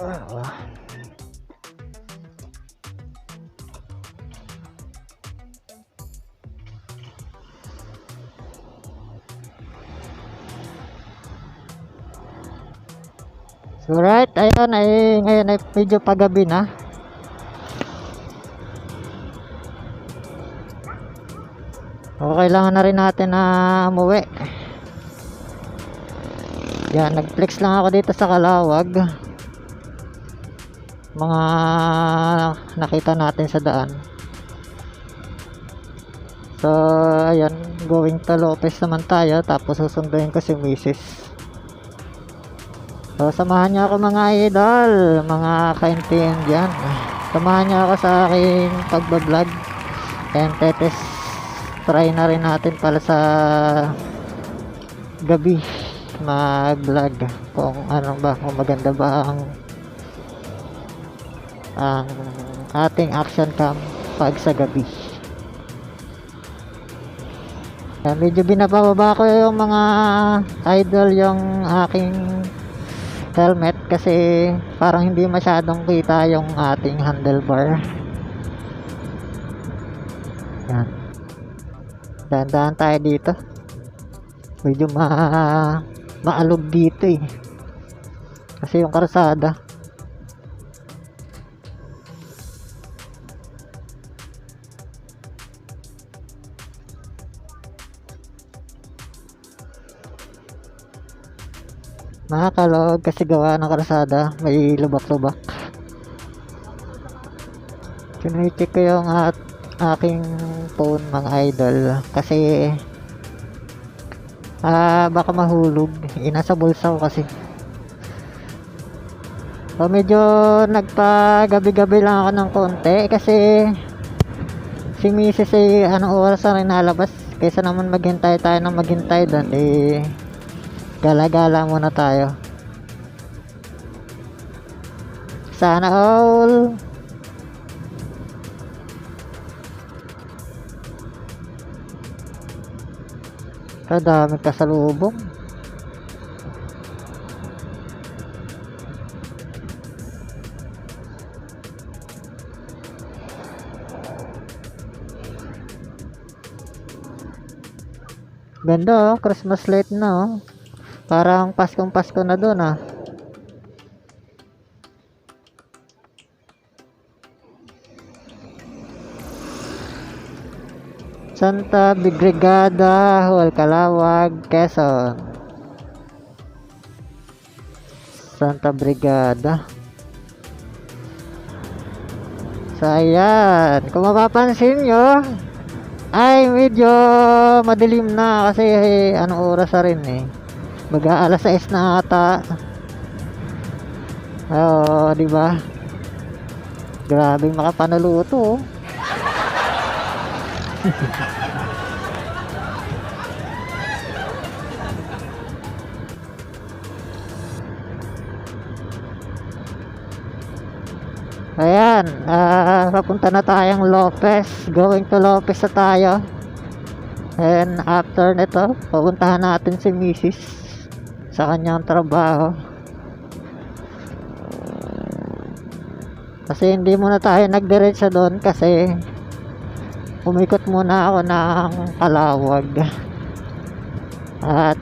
Ah. So right, ayun ay ngayon ay medyo pagabi na. O kailangan na rin natin na umuwi. Yan, nag-flex lang ako dito sa Kalawag. Mga nakita natin sa daan. So, ayan, going to Lopez naman tayo. Tapos susunduin ko si Mrs. So, samahan niyo ako mga idol, mga kaintin dyan. Samahan niyo ako sa aking pagbablog. And tetes try na rin natin pala sa gabi mag-vlog kung ano ba, kung maganda ba ang ang ating action cam pag sa gabi. Kaya medyo binababa ko yung mga idol yung aking helmet kasi parang hindi masyadong kita yung ating handlebar. Yan. Dahan-dahan tayo dito. Medyo ma maalog dito eh. Kasi yung karsada. Nakakalog kasi gawa ng karsada. May lubak-lubak. Kinicheck ko yung at aking phone mga idol kasi ah baka mahulog inasa bulsa ko kasi so medyo nagpa-gabi-gabi lang ako ng konti kasi si Mrs. ay anong oras na rin nalabas kaysa naman maghintay tayo ng maghintay doon eh gala-gala muna tayo sana all Kadami kasalubong. Ganda oh, Christmas light na oh. Parang Paskong Pasko na doon ah. Santa Brigada Hall, Calawag, Quezon. Santa Brigada. So, ayan. Kung mapapansin nyo, ay medyo madilim na kasi eh, anong oras na rin eh. Baga alas 6 na ata. Oo, di ba? Grabe makapanaluto oh. Ayan, ah papunta na tayong Lopez. Going to Lopez na tayo. And after nito, pupuntahan natin si Mrs. sa kanyang trabaho. Kasi hindi muna tayo nagdiretso doon kasi umikot muna ako ng kalawag. At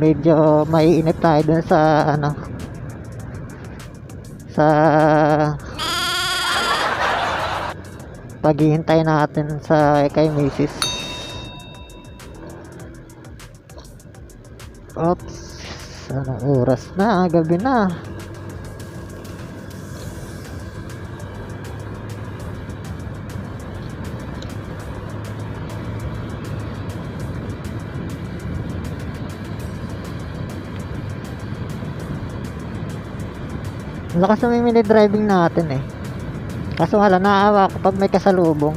medyo maiinip tayo dun sa ano sa paghihintay natin sa kay Mrs. Oops. Anong oras na? Gabi na. Lakas may mini driving natin eh. Kaso wala, naawa ko pag may kasalubong.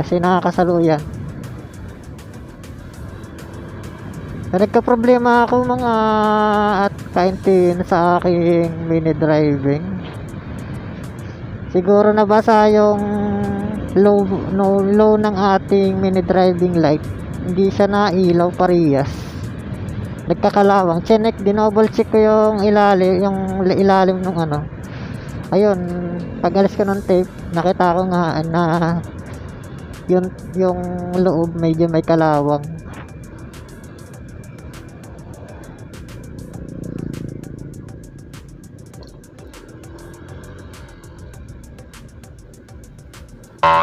Kasi nakakasaluyan. Nagka-problema ako mga at kaintin sa aking mini driving. Siguro nabasa yung low, no, low ng ating mini driving light. Hindi siya nailaw parehas. nagkakalawang. Chinek, dinoble check ko yung ilalim, yung li- ilalim ng ano. Ayun, pag alis ko ng tape, nakita ko nga na yung, yung loob medyo may kalawang.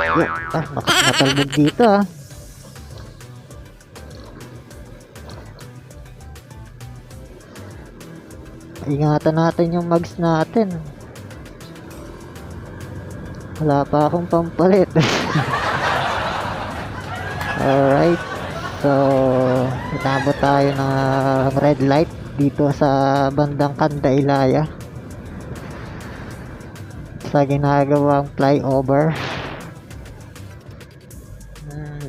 Yo, ah, matalbog dito ah. Ingatan natin yung mags natin. Wala pa akong pampalit. Alright. So, inabot tayo ng red light dito sa bandang Kanda Ilaya. Sa ginagawang flyover.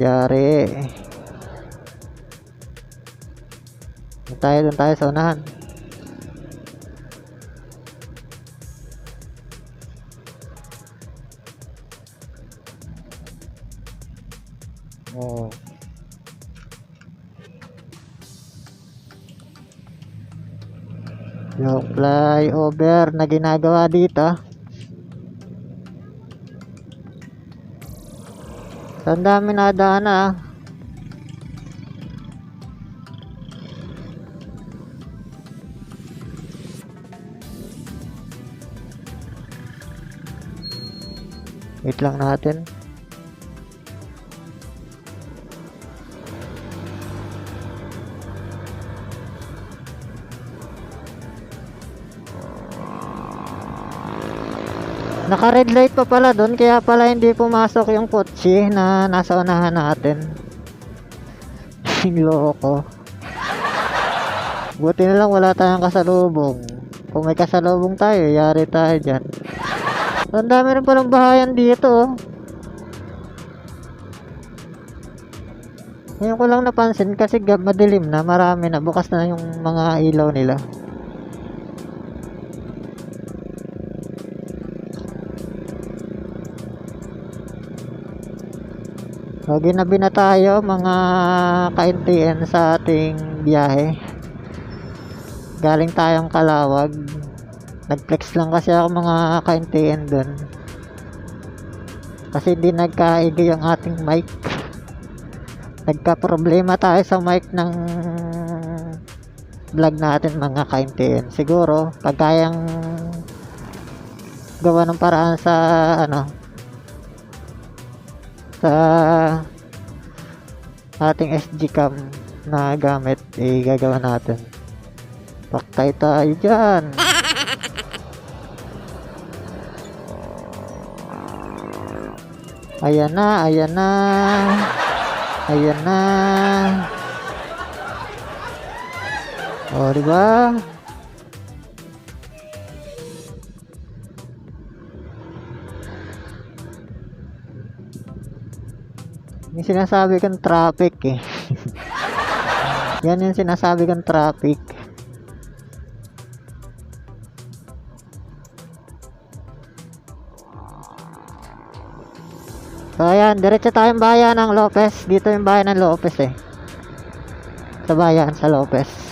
Hmm, yari. Doon tayo, doon tayo sa unahan. Oh. Yung flyover na ginagawa dito. So, ang dami na daan ah. Wait lang natin. Naka red light pa pala doon kaya pala hindi pumasok yung kotse na nasa unahan natin. Loko. Buti na lang wala tayong kasalubong. Kung may kasalubong tayo, yari tayo dyan. Ang dami rin palang bahayan dito. oh. Ngayon ko lang napansin kasi madilim na, marami na, bukas na yung mga ilaw nila. So, ginabi na tayo mga ka-NTN sa ating biyahe. Galing tayong Kalawag. Nag-flex lang kasi ako mga ka-NTN dun. Kasi hindi nagkaiga yung ating mic. Nagka-problema tayo sa mic ng vlog natin mga ka-NTN. Siguro, pag kayang gawa ng paraan sa ano sa ating SG cam na gamit eh gagawa natin. Paktay tayo dyan. Ayan na ayan na. Ayan na. O diba Yung sinasabi kong traffic eh. Yan yung sinasabi kong traffic. So ayan, diretso tayong bayan ng Lopez. Dito yung bayan ng Lopez eh. Sa bayan, sa Lopez.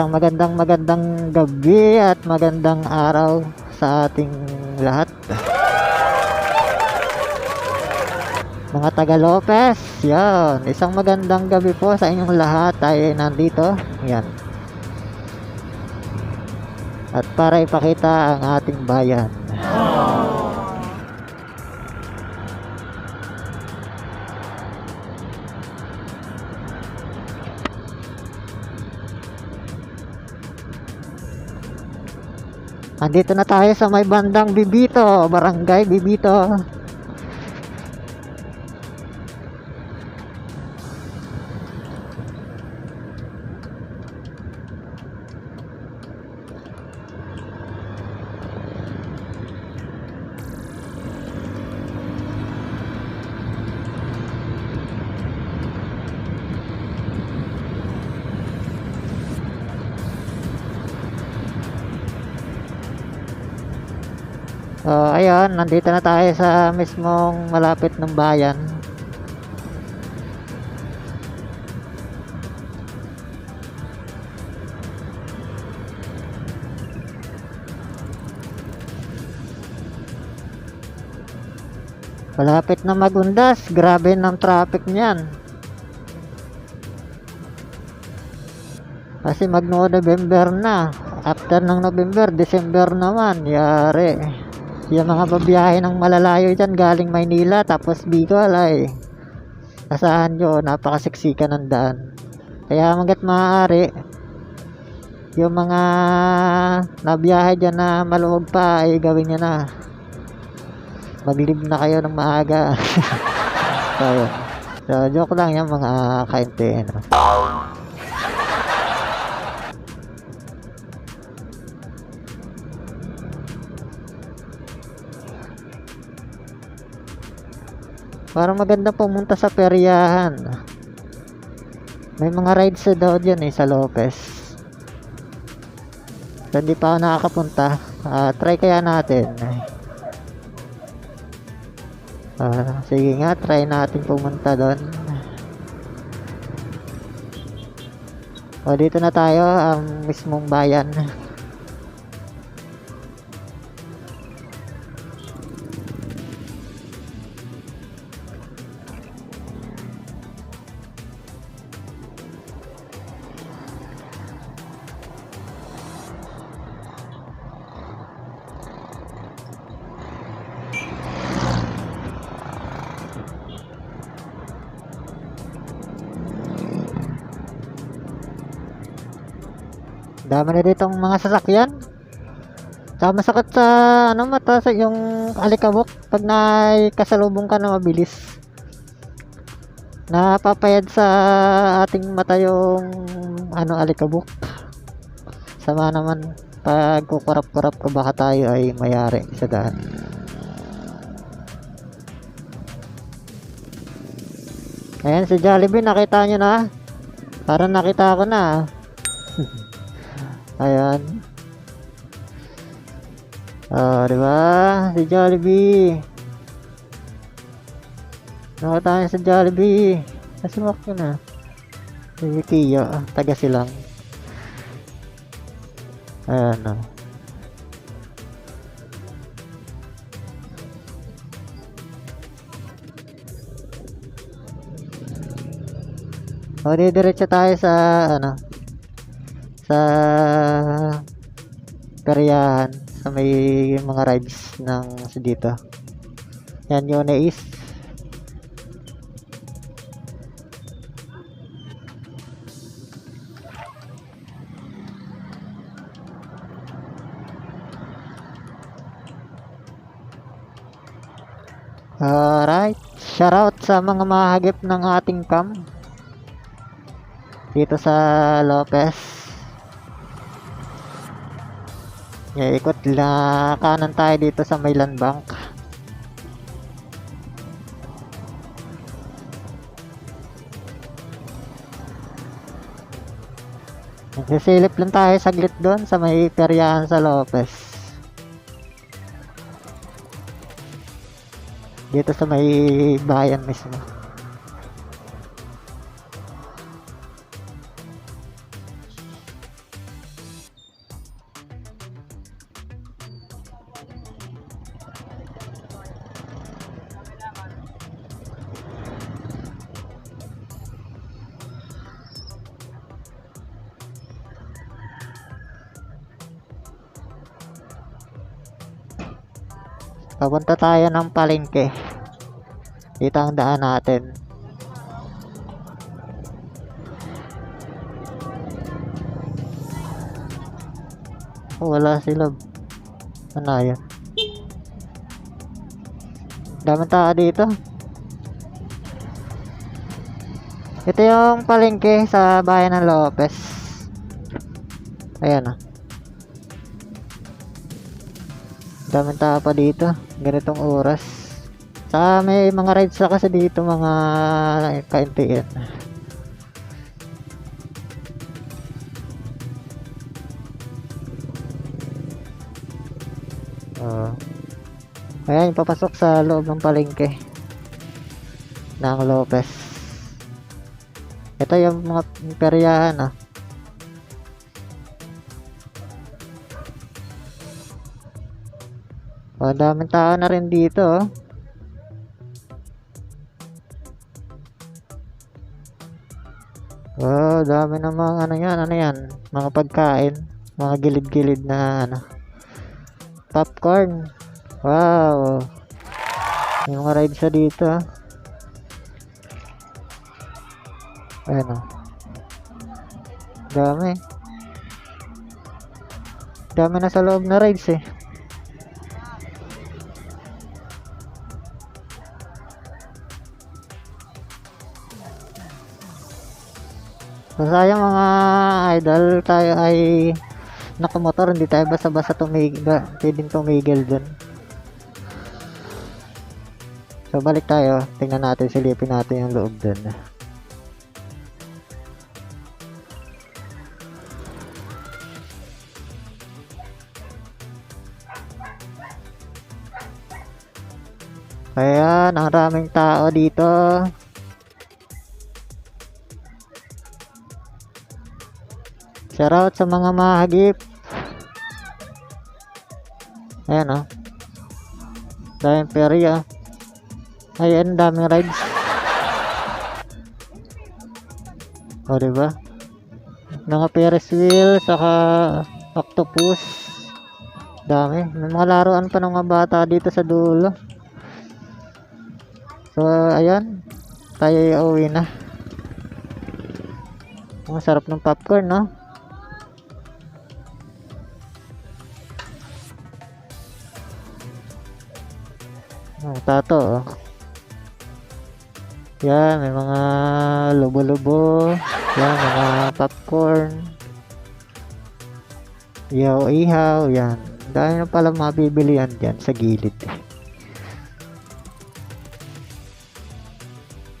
Isang magandang magandang gabi at magandang araw sa ating lahat. Mga taga Lopez, yan. Isang magandang gabi po sa inyong lahat. Tayo ay nandito. Yan. At para ipakita ang ating bayan. Andito na tayo sa may bandang Bibito, Barangay Bibito. So, ayun, nandito na tayo sa mismong malapit ng bayan. Malapit na magundas. Grabe ng traffic niyan. Kasi magno November na. After ng November, December naman. Yari. Yung mga babiyahe ng malalayo dyan galing Maynila tapos Bicol ay asahan nyo napakasiksika ng daan. Kaya hanggat maaari yung mga nabiyahe dyan na maluwag pa ay gawin nyo na. Maglib na kayo ng maaga. so. So, joke lang yan mga kainte. No? Parang maganda pumunta sa peryahan. May mga rides na daw dyan eh sa Lopez. Hindi pa ako nakakapunta. Ah, try kaya natin. Ah, sige nga, try natin pumunta doon. O, dito na tayo, ang mismong bayan. Dami na ditong mga sasakyan. Tsaka masakit sa ano mata sa yung alikabok pag kasalubong ka na mabilis. Napapayad sa ating mata yung ano alikabok. Sama naman pag kukurap-kurap ka baka tayo ay mayari sa daan. Ayan si Jollibee nakita nyo na. Parang nakita ko na. Ayan. Oh, di ba? Si Jollibee. Nakita niya sa Jollibee. Nasimak ko na. Si Kiyo, taga silang. Ayan o. O, diretso tayo sa, ano, sa peryahan sa may mga rides ng sa dito. Yan yun is Alright, shoutout sa mga mahagip ng ating cam dito sa Lopez ikot la kanan tayo dito sa Maylan Bank. Nagsisilip lang tayo saglit doon sa may peryahan sa Lopez. Dito sa may bayan mismo. Papunta tayo ng palengke. Dito ang daan natin. Wala sila. Ano yun? Dami tao dito. Ito yung palengke sa bayan ng Lopez. Ayan ah. Daming tao pa dito. Ganitong oras. Sa may mga rides na kasi dito mga kaintiyan. Uh, Ayan, papasok sa loob ng palengke ng Lopez. Ito yung mga peryahan ah. O, daming tao na rin dito oh. Oh, dami ng mga ano yan, ano yan, mga pagkain, mga gilid-gilid na ano. Popcorn. Wow. May mga rides sa dito. ah. Ayan oh. Dami. Dami na sa loob na rides eh. So, sayang mga idol, tayo ay nakamotor, hindi tayo basta-basta tumigil, pwedeng tumigil dun. So, balik tayo. Tingnan natin, silipin natin yung loob dun. Ayan, ang raming tao dito. Shoutout sa mga mahagip. Ayan. Oh. Daming ferry ah. Ayan, daming rides. O, diba? Mga Ferris wheel, saka octopus. Dami. May mga laruan pa ng mga bata dito sa dulo. So, ayan. Tayo ay uwi na. Ang sarap ng popcorn, no? Ang tato, oh. Yan, may mga lubo-lubo. Yan, mga popcorn. Ihaw-ihaw, yan. Dahil na pala mabibili yan dyan sa gilid.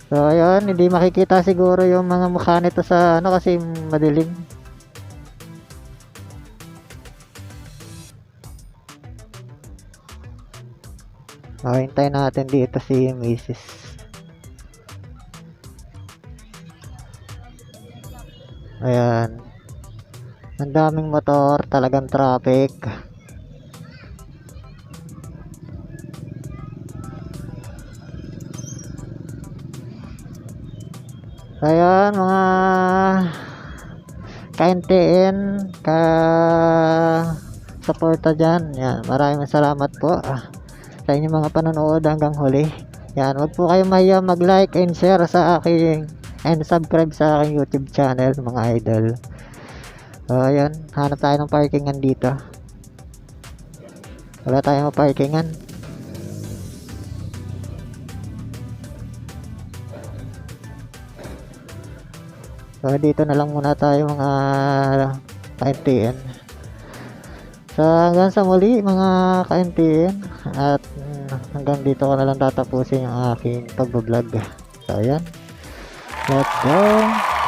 So, ayun, hindi makikita siguro yung mga mukha nito sa ano kasi madilim. Oh, hintayin natin dito si Mrs. Ayan. Ang daming motor, talagang traffic. Ayan, mga ka-NTN, ka suporta dyan. Yan, maraming salamat po ah, sa inyong mga panonood hanggang huli. Yan, wag po kayo mahiya mag-like and share sa aking and subscribe sa aking YouTube channel, mga idol. So, ayan, hanap tayo ng parkingan dito. Wala tayong parkingan. So, dito na lang muna tayo mga ka-NTN. So, hanggang sa muli mga ka-NTN. At hanggang dito ko na lang tatapusin yung aking pag-vlog. So, ayan. Let's go!